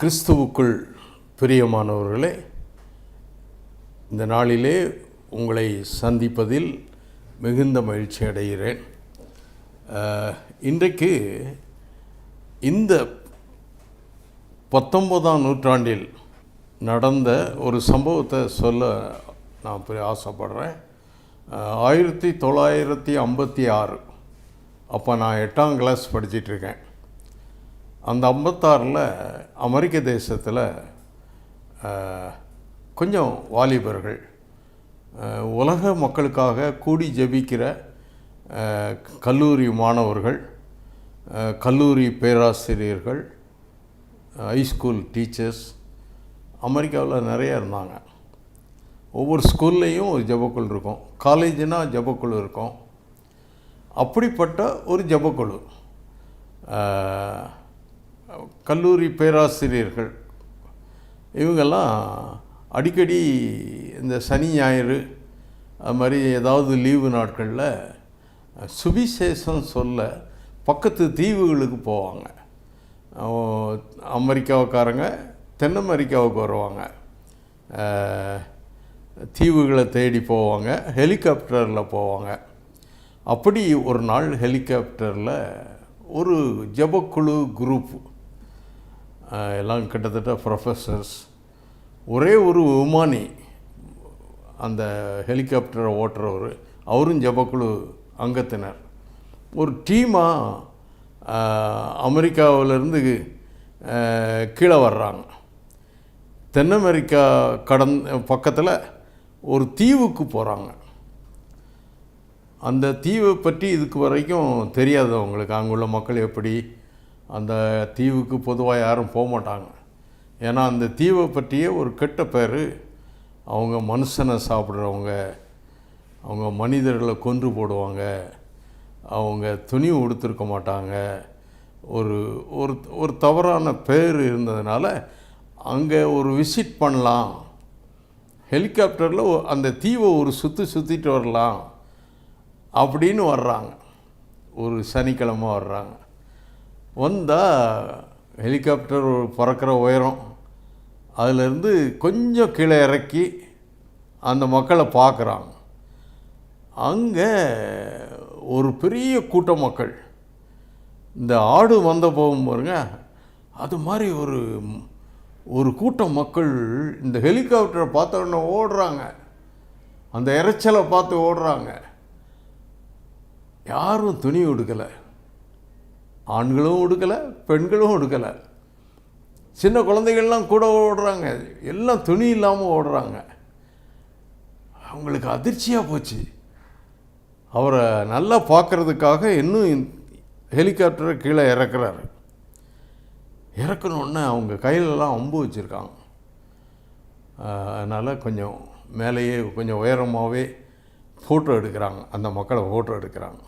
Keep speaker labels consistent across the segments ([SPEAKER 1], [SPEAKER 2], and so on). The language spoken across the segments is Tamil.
[SPEAKER 1] கிறிஸ்துவுக்குள் பிரியமானவர்களே இந்த நாளிலே உங்களை சந்திப்பதில் மிகுந்த மகிழ்ச்சி அடைகிறேன். இன்றைக்கு இந்த பத்தொன்பதாம் நூற்றாண்டில் நடந்த ஒரு சம்பவத்தை சொல்ல நான் பெரிய ஆசைப்படுறேன். ஆயிரத்தி தொள்ளாயிரத்தி ஐம்பத்தி ஆறு அப்போ நான் எட்டாம் கிளாஸ் படிச்சிட்ருக்கேன் அந்த ஐம்பத்தாறில் அமெரிக்க தேசத்தில் கொஞ்சம் வாலிபர்கள் உலக மக்களுக்காக கூடி ஜெபிக்கிற கல்லூரி மாணவர்கள் கல்லூரி பேராசிரியர்கள் ஹைஸ்கூல் டீச்சர்ஸ் அமெரிக்காவில் நிறைய இருந்தாங்க. ஒவ்வொரு ஸ்கூல்லேயும் ஒரு ஜெபக்குழு இருக்கும். காலேஜுனால் ஜெபக்குழு இருக்கும். அப்படிப்பட்ட ஒரு ஜெபக்குழு. கல்லூரி பேராசிரியர்கள். இவங்கெல்லாம் அடிக்கடி இந்த சனி ஞாயிறு அது மாதிரி ஏதாவது லீவு நாட்களில் சுவிசேஷம் சொல்ல பக்கத்து தீவுகளுக்கு போவாங்க. அமெரிக்காவுக்காரங்க தென் அமெரிக்காவுக்கு வருவாங்க. தீவுகளை தேடி போவாங்க ஹெலிகாப்டரில் போவாங்க. அப்படி ஒரு நாள் ஹெலிகாப்டரில் ஒரு ஜபக்குழு குரூப் எல்லாம் கிட்டத்தட்ட ப்ரொஃபஸர்ஸ் ஒரே ஒரு விமானி அந்த ஹெலிகாப்டரை ஓட்டுறவர் அவரும் ஜபக்குழு அங்கத்தினர். ஒரு டீமாக அமெரிக்காவிலேருந்து கீழே வர்றாங்க. தென் அமெரிக்கா கடந் பக்கத்தில் ஒரு தீவுக்கு போகிறாங்க அந்த தீவை பற்றி இதுக்கு வரைக்கும் தெரியாது அவங்களுக்கு அங்குள்ள மக்கள் எப்படி அந்த தீவுக்கு பொதுவாக யாரும் போக மாட்டாங்க. ஏன்னா அந்த தீவை பற்றியே ஒரு கெட்ட பேர் அவங்க மனுஷனை சாப்பிட்றவங்க அவங்க மனிதர்களை கொன்று போடுவாங்க அவங்க துணி உடுத்திருக்க மாட்டாங்க. ஒரு ஒரு ஒரு தவறான பேர் இருந்ததுனால அங்கே ஒரு விசிட் பண்ணலாம். ஹெலிகாப்டரில் அந்த தீவை ஒரு சுற்றி சுற்றிட்டு வரலாம் அப்படின்னு வர்றாங்க. ஒரு சனிக்கிழமை வர்றாங்க. வந்தால் ஹெலிகாப்டர் பறக்கிற உயரம். அதிலிருந்து கொஞ்சம் கீழே இறக்கி அந்த மக்களை பார்க்குறாங்க. அங்கே ஒரு பெரிய கூட்ட மக்கள். இந்த ஆடு வந்த போகும் பாருங்க. அது மாதிரி ஒரு ஒரு கூட்டம் மக்கள் இந்த ஹெலிகாப்டரை பார்த்த உடனே ஓடுறாங்க. அந்த இரைச்சலை பார்த்து ஓடுறாங்க. யாரும் துணி உடுக்கலை. ஆண்களும் உடுக்கலை பெண்களும் உடுக்கலை சின்ன குழந்தைகள்லாம் கூட ஓடுறாங்க. எல்லாம் துணி இல்லாமல் ஓடுறாங்க. அவங்களுக்கு அதிர்ச்சியாக போச்சு. அவரை நல்லா பார்க்கறதுக்காக இன்னும் ஹெலிகாப்டரை கீழே இறக்குறாரு. இறக்கணுன்னு அவங்க கையிலலாம் அம்பு வச்சுருக்காங்க. அதனால் கொஞ்சம் மேலேயே கொஞ்சம் உயரமாகவே ஃபோட்டோ எடுக்கிறாங்க. அந்த மக்களை ஃபோட்டோ எடுக்கிறாங்க.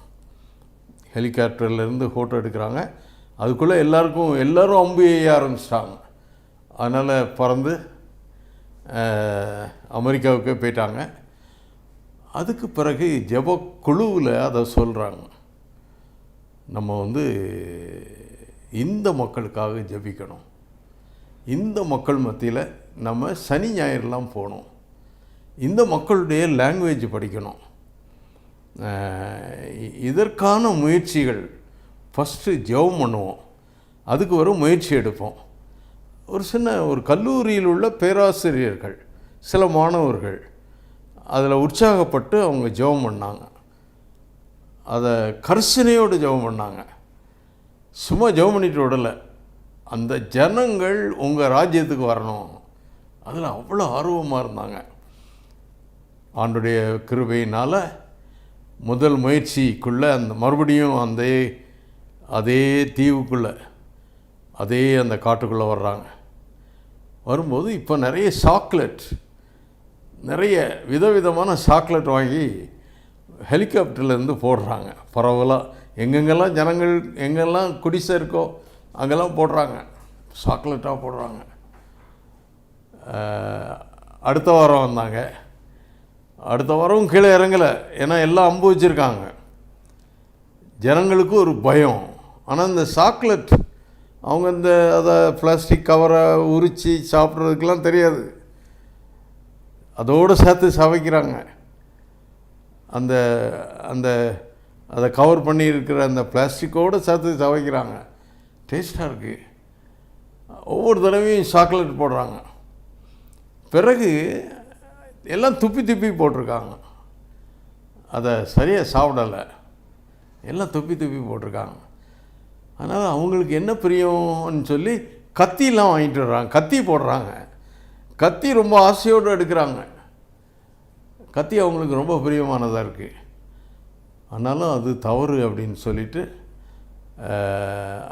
[SPEAKER 1] ஹெலிகாப்டர்லேருந்து ஃபோட்டோ எடுக்கிறாங்க. அதுக்குள்ளே எல்லாருக்கும் எல்லோரும் அம்பு எய்ய ஆரம்பிச்சிட்டாங்க. அதனால் பறந்து அமெரிக்காவுக்கே போயிட்டாங்க. அதுக்கு பிறகு ஜெப குழுவில் அதை சொல்கிறாங்க நம்ம வந்து இந்த மக்களுக்காக ஜெபிக்கணும். இந்த மக்கள் மத்தியில் நம்ம சனி ஞாயிறுலாம் போகணும். இந்த மக்களுடைய லாங்குவேஜ் படிக்கணும். இதற்கான முயற்சிகள் ஃபஸ்ட்டு ஜெபம் பண்ணுவோம். அதுக்கு ஒரு முயற்சி எடுப்போம். ஒரு சின்ன ஒரு கல்லூரியில் உள்ள பேராசிரியர்கள் சில மாணவர்கள் அதில் உற்சாகப்பட்டு அவங்க ஜெபம் பண்ணாங்க. அதை கர்சனையோடு ஜெபம் பண்ணாங்க. சும்மா ஜெபம் பண்ணிட்டு விடலை. அந்த ஜனங்கள் உங்கள் ராஜ்யத்துக்கு வரணும். அதில் அவ்வளோ ஆர்வமாக இருந்தாங்க. ஆண்டுடைய கிருபையினால் முதல் முயற்சிக்குள்ளே அந்த மறுபடியும் அந்த அதே தீவுக்குள்ளே அதே அந்த காட்டுக்குள்ளே வர்றாங்க. வரும்போது இப்போ நிறைய சாக்லேட் நிறைய விதவிதமான சாக்லேட் வாங்கி ஹெலிகாப்டர்லேருந்து போடுறாங்க. பரவலாக எங்கெங்கெல்லாம் ஜனங்கள் எங்கெல்லாம் குடிசை இருக்கோ அங்கெல்லாம் போடுறாங்க. சாக்லேட்டாக போடுறாங்க. அடுத்த வாரம் வந்தாங்க. அடுத்த வாரம் கீழே இறங்கலை. ஏன்னா எல்லாம் அம்பு வச்சுருக்காங்க. ஜனங்களுக்கு ஒரு பயம். ஆனால் இந்த சாக்லேட் அவங்க இந்த அதை பிளாஸ்டிக் கவரை உரித்து சாப்பிட்றதுக்கெலாம் தெரியாது. அதோடு சேர்த்து சவைக்கிறாங்க அந்த அந்த அதை கவர் பண்ணி இருக்கிற அந்த பிளாஸ்டிக்கோடு சேர்த்து சவைக்கிறாங்க டேஸ்ட்டாக இருக்குது ஒவ்வொரு தடவையும் சாக்லேட் போடுறாங்க. பிறகு எல்லாம் துப்பி துப்பி போட்டிருக்காங்க. அதை சரியாக சாப்பிடலை. எல்லாம் துப்பி துப்பி போட்டிருக்காங்க. அதனால் அவங்களுக்கு என்ன பிரியம்னு சொல்லி கத்திலாம் வாங்கிட்டு வர்றாங்க. கத்தி போடுறாங்க. கத்தி ரொம்ப ஆசையோடு எடுக்கிறாங்க. கத்தி அவங்களுக்கு ரொம்ப பிரியமானதாக இருக்குது ஆனாலும் அது தவறு அப்படின்னு சொல்லிட்டு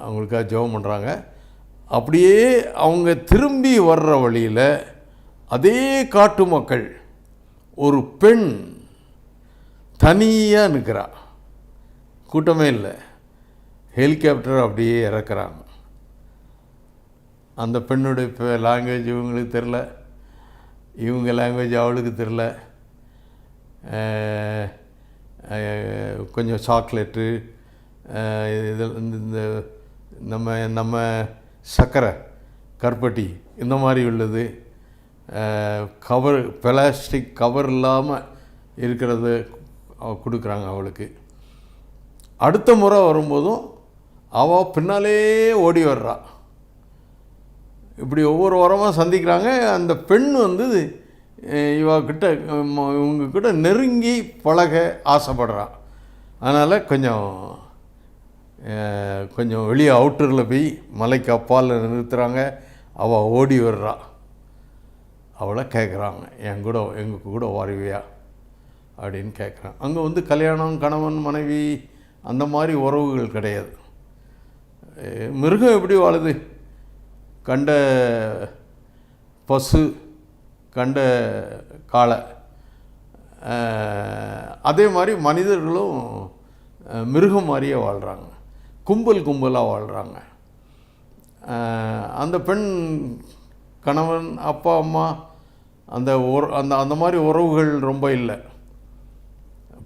[SPEAKER 1] அவங்களுக்காக ஜெபம் பண்ணுறாங்க அப்படியே அவங்க திரும்பி வர்ற வழியில் அதே காட்டு மக்கள் ஒரு பெண் தனியாக நிற்கிறா கூட்டமே இல்லை. ஹெலிகாப்டர் அப்படியே இறக்குறாங்க. அந்த பெண்ணுடைய இப்போ லாங்குவேஜ் இவங்களுக்கு தெரில. இவங்க லாங்குவேஜ் அவளுக்கு தெரில. கொஞ்சம் சாக்லேட்டு இது இந்த இந்த நம்ம நம்ம சர்க்கரை கருப்பட்டி இந்த மாதிரி உள்ளது. கவர் பிளாஸ்டிக் கவர் இல்லாமல் இருக்கிறது கொடுக்குறாங்க அவளுக்கு. அடுத்த முறை வரும்போதும் அவள் பின்னாலே ஓடி வர்றா. இப்படி ஒவ்வொரு வாரமாக சந்திக்கிறாங்க. அந்த பெண் வந்து அஹ், இவகிட்ட இவங்கக்கிட்ட நெருங்கி பழக ஆசைப்படுறா. அதனால் கொஞ்சம் கொஞ்சம் வெளியே அவுட்டரில் போய் மலைக்கு அப்பால் நிறுத்துகிறாங்க அவள் ஓடி வர்றா. அவளை கேட்குறாங்க என் கூட எங்கள் கூட வருவியா? அப்படின்னு கேட்குறான் அங்கே வந்து கல்யாணம் கணவன் மனைவி அந்த மாதிரி உறவுகள் கிடையாது. மிருகம் எப்படி வாழுது? கண்ட பசு கண்ட காளை. அதே மாதிரி மனிதர்களும் மிருகம் மாதிரியே வாழ்கிறாங்க கும்பல் கும்பலாக வாழ்கிறாங்க அந்த பெண் கணவன் அப்பா அம்மா அந்த உற அந்த அந்த மாதிரி உறவுகள் ரொம்ப இல்லை.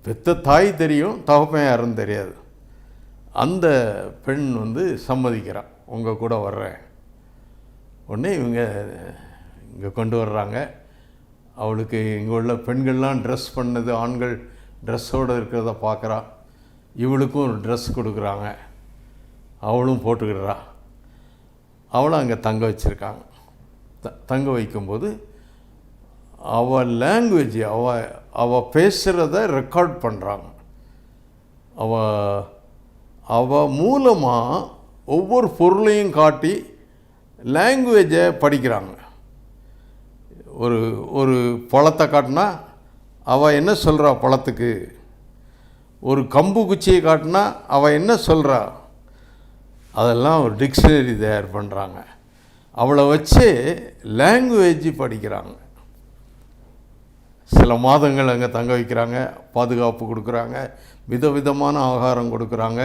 [SPEAKER 1] பெத்த தாய் தெரியும் தகப்பன் யாருன்னு தெரியாது. அந்த பெண் வந்து சம்மதிக்கிறான் உங்கள் கூட வர்றேன் உடனே இவங்க இங்கே கொண்டு வர்றாங்க. அவளுக்கு இங்கே உள்ள பெண்கள்லாம் ட்ரெஸ் பண்ணது ஆண்கள் ட்ரெஸ்ஸோடு இருக்கிறத பார்க்குறா இவளுக்கும் ஒரு ட்ரெஸ் கொடுக்குறாங்க. அவளும் போட்டுக்கிடுறா. அவளும் அங்கே தங்க வச்சுருக்காங்க. த தங்க வைக்கும்போது அவள் லாங்குவேஜ் அவ அவள் பேசுகிறத ரெக்கார்ட் பண்ணுறாங்க அவ அவ மூலமாக ஒவ்வொரு பொருளையும் காட்டி லாங்குவேஜை படிக்கிறாங்க. ஒரு ஒரு பழத்தை காட்டினா அவள் என்ன சொல்கிறா பழத்துக்கு? ஒரு கம்பு குச்சியை காட்டினா அவள் என்ன சொல்கிறா அதெல்லாம் ஒரு டிக்ஷனரி தயார் பண்ணுறாங்க அவளை வச்சு லாங்குவேஜ் படிக்கிறாங்க. சில மாதங்கள் அங்கே தங்க வைக்கிறாங்க பாதுகாப்பு கொடுக்குறாங்க விதவிதமான ஆகாரம் கொடுக்குறாங்க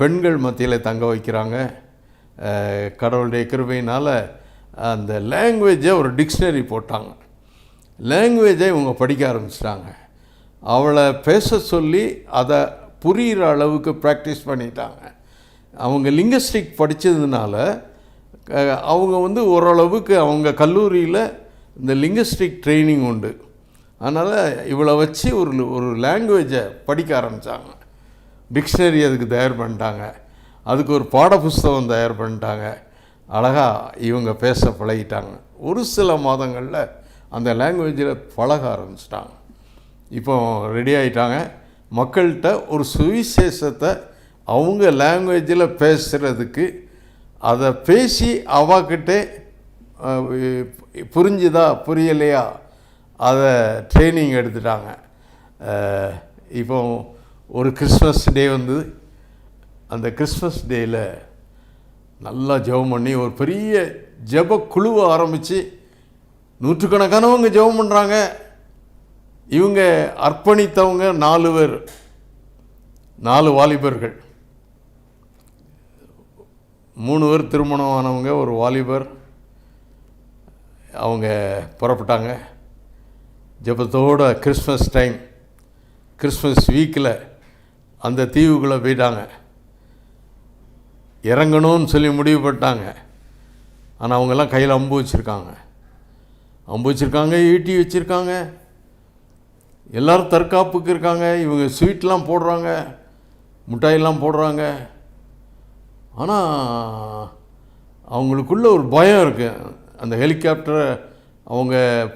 [SPEAKER 1] பெண்கள் மத்தியில் தங்க வைக்கிறாங்க. கடவுளுடைய கிருபையினால் அந்த லாங்குவேஜை ஒரு டிக்ஷனரி போட்டாங்க. லாங்குவேஜை இவங்க படிக்க ஆரம்பிச்சிட்டாங்க. அவளை பேச சொல்லி அதை புரிகிற அளவுக்கு ப்ராக்டிஸ் பண்ணிட்டாங்க. அவங்க லிங்கஸ்டிக் படித்ததுனால அவங்க வந்து ஓரளவுக்கு அவங்க கல்லூரியில் இந்த லிங்கஸ்டிக் ட்ரைனிங் உண்டு. அதனால் இவளை வச்சு ஒரு ஒரு லாங்குவேஜை படிக்க ஆரம்பித்தாங்க டிக்ஷனரி அதுக்கு தயார் பண்ணிட்டாங்க. அதுக்கு ஒரு பாடப்புஸ்தகம் தயார் பண்ணிட்டாங்க. அழகாக இவங்க பேச பழகிட்டாங்க. ஒரு சில மாதங்களில் அந்த லாங்குவேஜில் பழக ஆரம்பிச்சிட்டாங்க. இப்போ ரெடி ஆகிட்டாங்க மக்கள்கிட்ட ஒரு சுவிசேஷத்தை அவங்க லாங்குவேஜில் பேசுகிறதுக்கு அதை பேசி அவகிட்டே புரிஞ்சுதா புரியலையா அதை ட்ரைனிங் எடுத்துட்டாங்க. இப்போ ஒரு கிறிஸ்மஸ் டே வந்து அந்த கிறிஸ்மஸ் டேயில் நல்லா ஜெபம் பண்ணி ஒரு பெரிய ஜெப குழுவை ஆரம்பித்து நூற்றுக்கணக்கானவங்க ஜெபம் பண்ணுறாங்க இவங்க அர்ப்பணித்தவங்க நாலு பேர் நாலு வாலிபர்கள். மூணு பேர் திருமணமானவங்க ஒரு வாலிபர். அவங்க புறப்பட்டாங்க. ஜெபத்தோட கிறிஸ்மஸ் டைம் கிறிஸ்மஸ் வீக்கில் அந்த தீவுக்குள்ளே போயிட்டாங்க. இறங்கணும்னு சொல்லி முடிவு பண்ணிட்டாங்க. ஆனால் அவங்கெல்லாம் கையில் அம்பு வச்சுருக்காங்க. அம்பு வச்சுருக்காங்க ஈட்டி வச்சுருக்காங்க. எல்லோரும் தற்காப்புக்கு இருக்காங்க. இவங்க ஸ்வீட்லாம் போடுறாங்க. மிட்டாயெல்லாம் போடுறாங்க. ஆனால் அவங்களுக்குள்ள ஒரு பயம் இருக்குது அந்த ஹெலிகாப்டரை அவங்க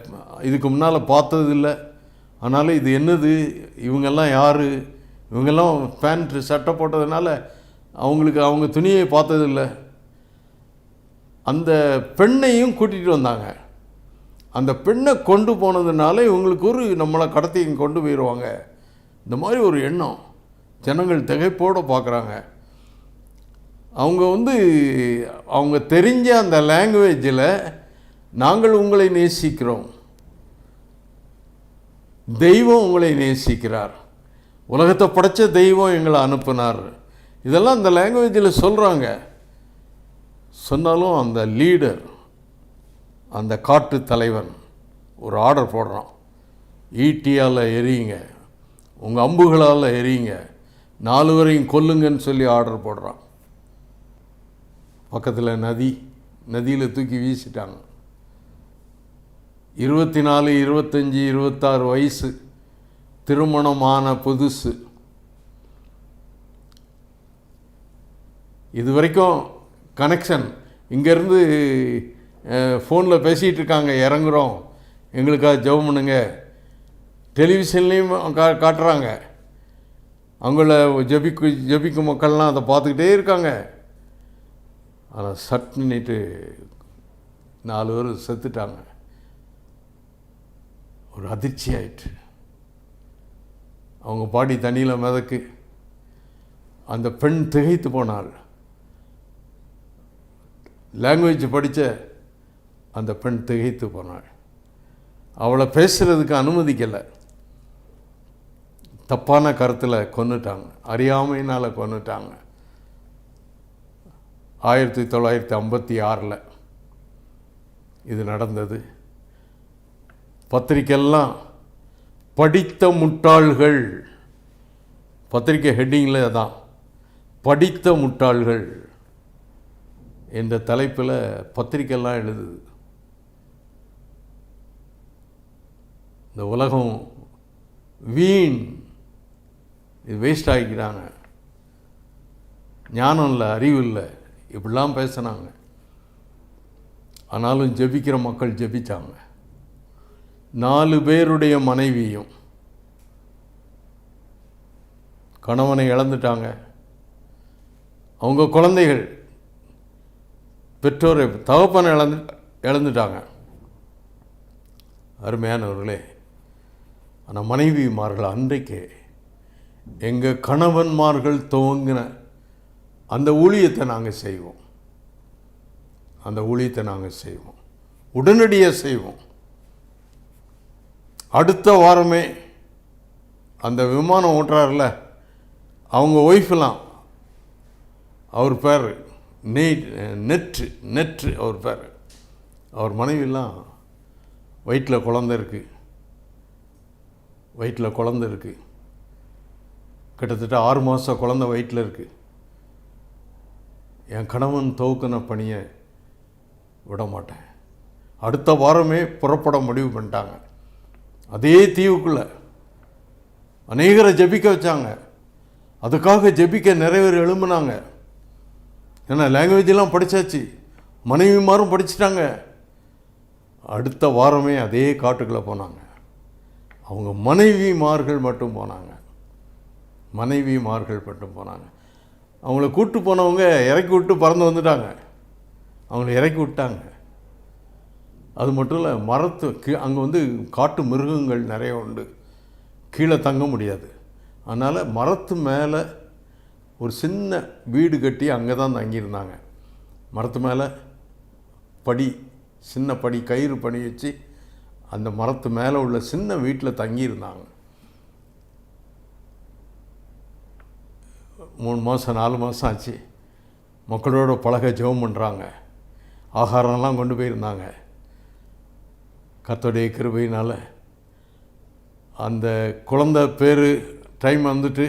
[SPEAKER 1] இதுக்கு முன்னால் பார்த்ததில்ல. ஆனாலும் இது என்னது? இவங்கெல்லாம் யார்? இவங்கெல்லாம் பேண்ட் சட்டை போட்டதுனால அவங்களுக்கு அவங்க துணியை பார்த்ததில்ல. அந்த பெண்ணையும் கூட்டிகிட்டு வந்தாங்க. அந்த பெண்ணை கொண்டு போனதுனால இவங்களுக்கு ஒரு நம்மளை கடத்தி கொண்டு போயிடுவாங்க இந்த மாதிரி ஒரு எண்ணம். ஜனங்கள் திகைப்போடு பார்க்குறாங்க. அவங்க வந்து அவங்க தெரிஞ்ச அந்த லாங்குவேஜில் நாங்கள் உங்களை நேசிக்கிறோம். தெய்வம் உங்களை நேசிக்கிறார். உலகத்தை படைச்ச தெய்வம் எங்களை அனுப்புனார். இதெல்லாம் அந்த லாங்குவேஜில் சொல்கிறாங்க சொன்னாலும் அந்த லீடர் அந்த காட்டு தலைவன் ஒரு ஆர்டர் போடுறான். ஈட்டியால் எரியுங்க. உங்கள் அம்புகளால் எரியுங்க. நாலு வரையும் கொல்லுங்கன்னு சொல்லி ஆர்டர் போடுறான். பக்கத்தில் நதி நதியில் தூக்கி வீசிட்டாங்க. இருபத்தி நாலு இருபத்தஞ்சி இருபத்தாறு வயசு திருமணமான புதுசு. இது வரைக்கும் கனெக்ஷன் இங்கேருந்து ஃபோனில் பேசிகிட்டு இருக்காங்க இறங்குறோம். எங்களுக்காக ஜெபம் பண்ணுங்க. டெலிவிஷன்லேயும் கா காட்டுறாங்க. அவங்கள ஜபிக்கு ஜபிக்கும் மக்கள்லாம் அதை பார்த்துக்கிட்டே இருக்காங்க. ஆனால் சட்டுன்னுட்டு நாலு பேர் செத்துட்டாங்க. ஒரு அதிர்ச்சி ஆயிட்டு அவங்க பாடி தண்ணியில் மிதக்கு. அந்த பெண் திகைத்து போனாள். லாங்குவேஜ் படித்த அந்த பெண் திகைத்து போனாள். அவளை பேசுகிறதுக்கு அனுமதிக்கலை. தப்பான கருத்தில் கொன்னுட்டாங்க. அறியாமையினால் கொன்னுட்டாங்க. ஆயிரத்தி தொள்ளாயிரத்தி ஐம்பத்தி ஆறில் இது நடந்தது. பத்திரிக்கையெல்லாம் படித்த முட்டாள்கள். பத்திரிக்கை ஹெட்டிங்கில் தான் படித்த முட்டாள்கள் என்ற தலைப்பில் பத்திரிக்கையெல்லாம் எழுதுது. இந்த உலகம் வீண். இது வேஸ்ட் ஆகிக்கிறாங்க. ஞானம் இல்லை அறிவு இல்லை. இப்படிலாம் பேசுனாங்க. ஆனாலும் ஜெபிக்கிற மக்கள் ஜெபிச்சாங்க. நாலு பேருடைய மனைவியும் கணவனை இழந்துட்டாங்க. அவங்க குழந்தைகள் பெற்றோரை தகப்பனை இழந்து இழந்துட்டாங்க. அருமையானவர்களே ஆனால் மனைவிமார்கள் அன்றைக்கே எங்கள் கணவன்மார்கள் துவங்கின அந்த ஊழியத்தை நாங்கள் செய்வோம். அந்த ஊழியத்தை நாங்கள் செய்வோம். உடனடியாக செய்வோம். அடுத்த வாரமே அந்த விமானம் ஓட்டுறாருல அவங்க ஒய்ஃபெலாம் அவர் பேர் நெய் நெற்று நெற்று அவர் பேர். அவர் மனைவிலாம் வயிற்றில் குழந்த இருக்குது வயிற்றில் குழந்த இருக்குது கிட்டத்தட்ட ஆறு மாதம் குழந்த வயிற்றில் இருக்குது என் கணவன் துவக்கின பணியை விட மாட்டேன் அடுத்த வாரமே புறப்பட முடிவு பண்ணிட்டாங்க. அதே தீவுக்குள்ளே அநேகரை ஜெபிக்க வச்சாங்க. அதுக்காக ஜெபிக்க நிறைய பேர் எழும்புனாங்க. ஏன்னா லாங்குவேஜெல்லாம் படித்தாச்சு மனைவிமாரும் படிச்சிட்டாங்க. அடுத்த வாரமே அதே காட்டுக்குள்ளே போனாங்க. அவங்க மனைவிமார்கள் மட்டும் போனாங்க. மனைவிமார்கள் மட்டும் போனாங்க. அவங்கள கூப்பிட்டு போனவங்க இறக்கி விட்டு பறந்து வந்துட்டாங்க. அவங்கள இறக்கி விட்டாங்க. அது மட்டும் இல்லை மரத்து கீ அங்கே வந்து காட்டு மிருகங்கள் நிறைய உண்டு. கீழே தங்க முடியாது. அதனால் மரத்து மேலே ஒரு சின்ன வீடு கட்டி அங்கே தான் தங்கியிருந்தாங்க. மரத்து மேலே படி சின்ன படி கயிறு பணி வச்சு அந்த மரத்து மேலே உள்ள சின்ன வீட்டில் தங்கியிருந்தாங்க. மூணு மாதம் நாலு மாதம் ஆச்சு. மக்களோட பழக ஜெபம் பண்ணுறாங்க ஆகாரம்லாம் கொண்டு போயிருந்தாங்க. கத்தோடைய கிருபையினால் அந்த குழந்த பேர் டைம் வந்துட்டு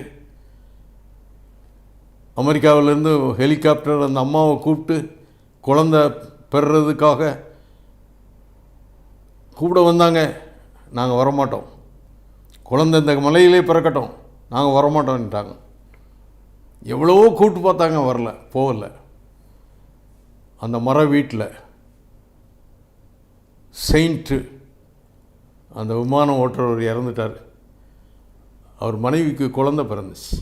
[SPEAKER 1] அமெரிக்காவிலேருந்து ஹெலிகாப்டர் அந்த அம்மாவை கூப்பிட்டு குழந்த பெறுறதுக்காக கூப்பிட வந்தாங்க. நாங்கள் வரமாட்டோம். குழந்த இந்த மலையிலே பிறக்கட்டும். நாங்கள் வரமாட்டோம்ட்டாங்க எவ்வளவோ கூப்பிட்டு பார்த்தாங்க வரல போகல. அந்த மர வீட்டில் செயின்ட்டு அந்த விமானம் ஓட்டுறவர் இறந்துட்டார். அவர் மனைவிக்கு குழந்த பிறந்துச்சு.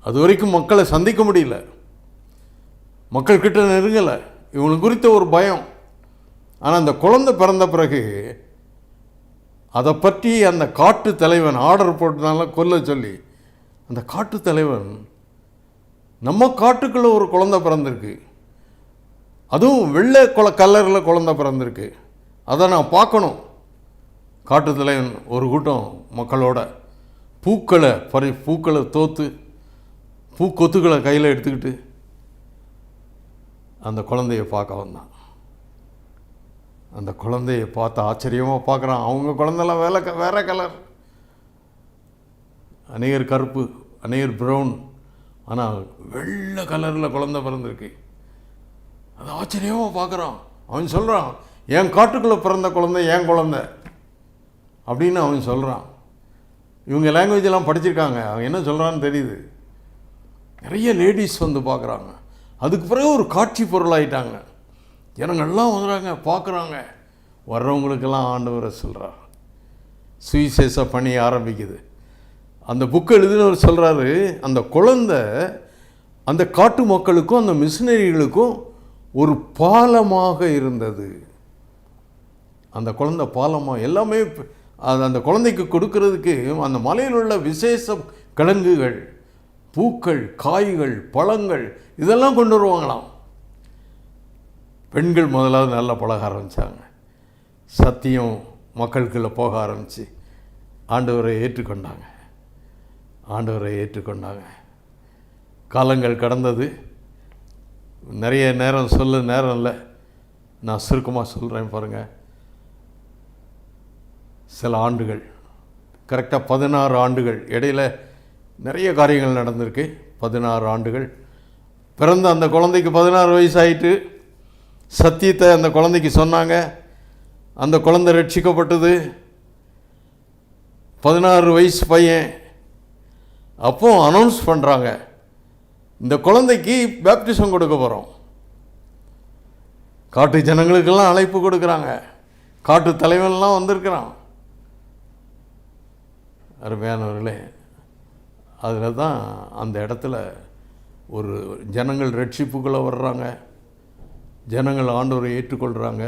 [SPEAKER 1] அது வரைக்கும் மக்களை சந்திக்க முடியல. மக்கள்கிட்ட நெருங்கலை. இவங்களுக்கு குறித்த ஒரு பயம். ஆனால் அந்த குழந்தை பிறந்த பிறகு அதை பற்றி அந்த காட்டு தலைவன் ஆர்டர் போட்டதுனால கொல்ல சொல்லி அந்த காட்டு தலைவன் நம்ம காட்டுக்குள்ளே ஒரு குழந்தை பிறந்திருக்கு. அதுவும் வெள்ளை குல கலரில் குழந்தை பிறந்திருக்கு. அதை நான் பார்க்கணும். காட்டுத்தலைவன் ஒரு கூட்டம் மக்களோட பூக்களை பறி பூக்களை தோத்து பூக்கொத்துக்களை கையில் எடுத்துக்கிட்டு அந்த குழந்தைய பார்க்க வந்தான். அந்த குழந்தைய பார்த்து ஆச்சரியமாக பார்க்குறான். அவங்க குழந்தைலாம் வேலை க- வேற கலர். அநேகர் கருப்பு அநேகர் ப்ரௌன் ஆனால் வெள்ளை கலரில் குழந்தை பிறந்திருக்கு. அது ஆச்சரியமாக பார்க்குறான். அவன் சொல்கிறான் என் காட்டுக்குள்ளே பிறந்த குழந்தை என் குழந்தை. அப்படின்னு அவன் சொல்கிறான் இவங்க லாங்குவேஜெல்லாம் படிச்சிருக்காங்க. அவன் என்ன சொல்கிறான்னு தெரியுது. நிறைய லேடிஸ் வந்து பார்க்குறாங்க. அதுக்கு பிறகு ஒரு காட்சி பொருளாயிட்டாங்க. ஜனங்கள்லாம் வந்துடுறாங்க பார்க்குறாங்க. வர்றவங்களுக்கெல்லாம் ஆண்டவரை சொல்கிறார் சுவிசேஷ பணி ஆரம்பிக்குது. அந்த புக்கு எழுதினவர் சொல்கிறாரு அந்த குழந்த அந்த காட்டு மக்களுக்கும் அந்த மிஷினரிகளுக்கும் ஒரு பாலமாக இருந்தது. அந்த குழந்தை பாலமாக எல்லாமே அது அந்த குழந்தைக்கு கொடுக்கறதுக்கு அந்த மலையில் உள்ள விசேஷ கிழங்குகள் பூக்கள் காய்கள் பழங்கள் இதெல்லாம் கொண்டு வருவாங்களாம். பெண்கள் முதலாவது நல்லா பழக ஆரம்பித்தாங்க சத்தியம் மக்களுக்குள்ளே போக ஆரம்பித்து ஆண்டவரை ஏற்றுக்கொண்டாங்க. ஆண்டவரை ஏற்றுக்கொண்டாங்க. காலங்கள் கடந்தது. நிறைய நேரம் சொல்ல நேரம் இல்லை. நான் சுருக்கமாக சொல்கிறேன் பாருங்கள் சில ஆண்டுகள் கரெக்டாக பதினாறு ஆண்டுகள் இடையில நிறைய காரியங்கள் நடந்திருக்கு. பதினாறு ஆண்டுகள். பிறந்த அந்த குழந்தைக்கு பதினாறு வயசு ஆயிட்டு சத்தியத்தை அந்த குழந்தைக்கு சொன்னாங்க. அந்த குழந்தை ரட்சிக்கப்பட்டது. பதினாறு வயசு பையன். அப்போ அனௌன்ஸ் பண்ணுறாங்க இந்த குழந்தைக்கு பேப்டிசம் கொடுக்க போகிறோம் காட்டு ஜனங்களுக்கெல்லாம் அழைப்பு கொடுக்குறாங்க. காட்டு தலைவன்லாம் வந்திருக்கிறான். அருமையானவர்களே அதில் தான் அந்த இடத்துல ஒரு ஜனங்கள் ரட்சிப்புக்குள்ளே வர்றாங்க. ஜனங்கள் ஆண்டோரை ஏற்றுக்கொள்கிறாங்க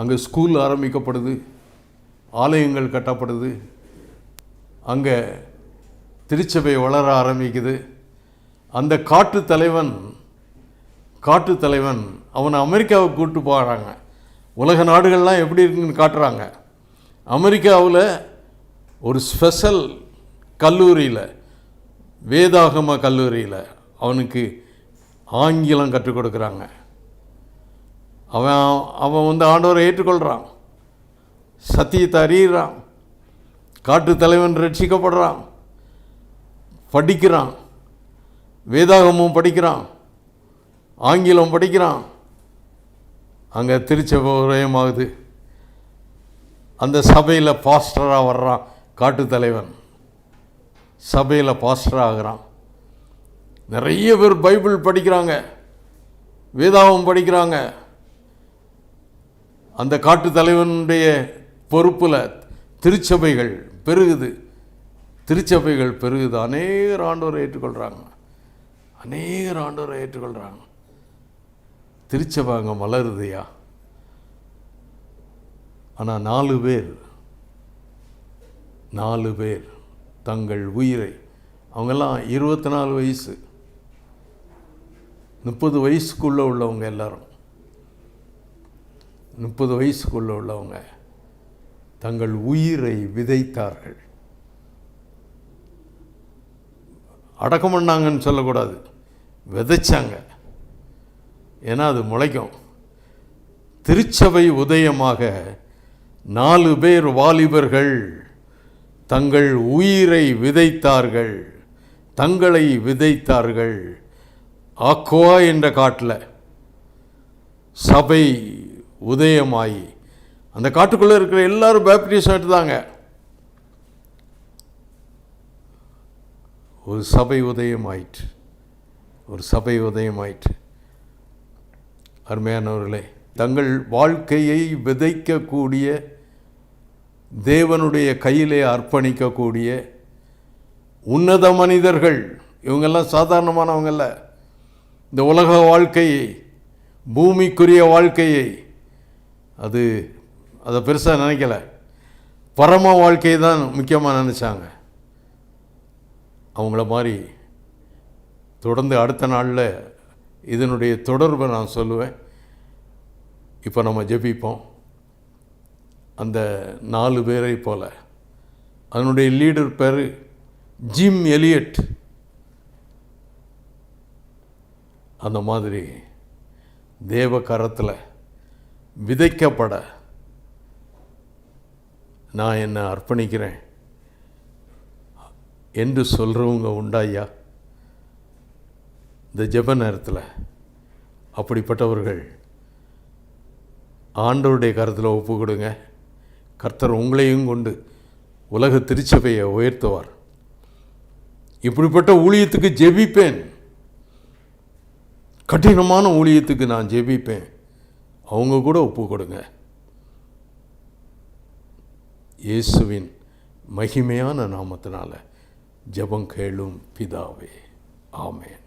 [SPEAKER 1] அங்கே ஸ்கூல் ஆரம்பிக்கப்படுது. ஆலயங்கள் கட்டப்படுது. அங்கே திருச்சபை வளர ஆரம்பிக்குது. அந்த காட்டு தலைவன் காட்டு தலைவன் அவனை அமெரிக்காவை கூட்டு போகிறாங்க உலக நாடுகள்லாம் எப்படி இருக்குன்னு காட்டுறாங்க. அமெரிக்காவில் ஒரு ஸ்பெஷல் கல்லூரியில் வேதாகம கல்லூரியில் அவனுக்கு ஆங்கிலம் கற்றுக் கொடுக்குறாங்க. அவன் அவன் வந்து ஆண்டவரை ஏற்றுக்கொள்கிறான் சத்தியத்தை அறியிறான். காட்டு தலைவன் ரட்சிக்கப்படுறான். படிக்கிறான். வேதாகமும் படிக்கிறான் ஆங்கிலம் படிக்கிறான். அங்கே திருச்சபை உதயமாகுது அந்த சபையில் பாஸ்டராக வர்றான் காட்டு தலைவன். சபையில் பாஸ்டர் ஆகிறான். நிறைய பேர் பைபிள் படிக்கிறாங்க வேதாகம் படிக்கிறாங்க. அந்த காட்டு தலைவனுடைய பொறுப்பில் திருச்சபைகள் பெருகுது. திருச்சபைகள் பெருகுது. அநேகர் ஆண்டோரை ஏற்றுக்கொள்கிறாங்க அநேகர் ஆண்டவரை ஏற்றுக்கொள்கிறாங்க திருச்சபாங்க மலருதையா ஆனால் நாலு பேர் நாலு பேர் தங்கள் உயிரை அவங்கெல்லாம் இருபத்தி நாலு வயசு முப்பது வயசுக்குள்ளே உள்ளவங்க எல்லாரும். முப்பது வயசுக்குள்ளே உள்ளவங்க தங்கள் உயிரை விதைத்தார்கள். அடக்கம் பண்ணாங்கன்னு சொல்லக்கூடாது. விதைச்சாங்க. ஏன்னா அது முளைக்கும். திருச்சபை உதயமாக நாலு பேர் வாலிபர்கள் தங்கள் உயிரை விதைத்தார்கள். தங்களை விதைத்தார்கள். ஆக்குவா என்ற காட்டில் சபை உதயமாயி. அந்த காட்டுக்குள்ளே இருக்கிற எல்லாரும் பேப்டிஸ் எடுத்தாங்க. ஒரு சபை உதயமாயிற்று. ஒரு சபை உதயமாயிற்று. அருமையானவர்களே தங்கள் வாழ்க்கையை விதைக்கக்கூடிய தேவனுடைய கையிலே அர்ப்பணிக்கக்கூடிய உன்னத மனிதர்கள் இவங்கெல்லாம் சாதாரணமானவங்கள இந்த உலக வாழ்க்கையை பூமிக்குரிய வாழ்க்கையை அது அதை பெருசாக நினைக்கல. பரம வாழ்க்கையை தான் முக்கியமாக நினச்சாங்க. அவங்கள மாதிரி தொடர்ந்து அடுத்த நாளில் இதனுடைய தொடர்பை நான் சொல்லுவேன். இப்போ நம்ம ஜெபிப்போம். அந்த நாலு பேரை போல். அதனுடைய லீடர் பேர் ஜிம் எலியட். அந்த மாதிரி தேவ கரத்தில் விதைக்கப்பட நான் என்னை அர்ப்பணிக்கிறேன். என்று சொல்கிறவங்க உண்டாயா இந்த ஜெப நேரத்தில் அப்படிப்பட்டவர்கள் ஆண்டவருடைய கருத்தில் ஒப்பு கொடுங்க. கர்த்தர் உங்களையும் கொண்டு உலக திருச்சபையை உயர்த்துவார். இப்படிப்பட்ட ஊழியத்துக்கு ஜெபிப்பேன். கடினமான ஊழியத்துக்கு நான் ஜெபிப்பேன். அவங்க கூட ஒப்பு கொடுங்க. இயேசுவின் மகிமையான நாமத்தினால ஜெபம் கேளும் பிதாவே. ஆமேன்.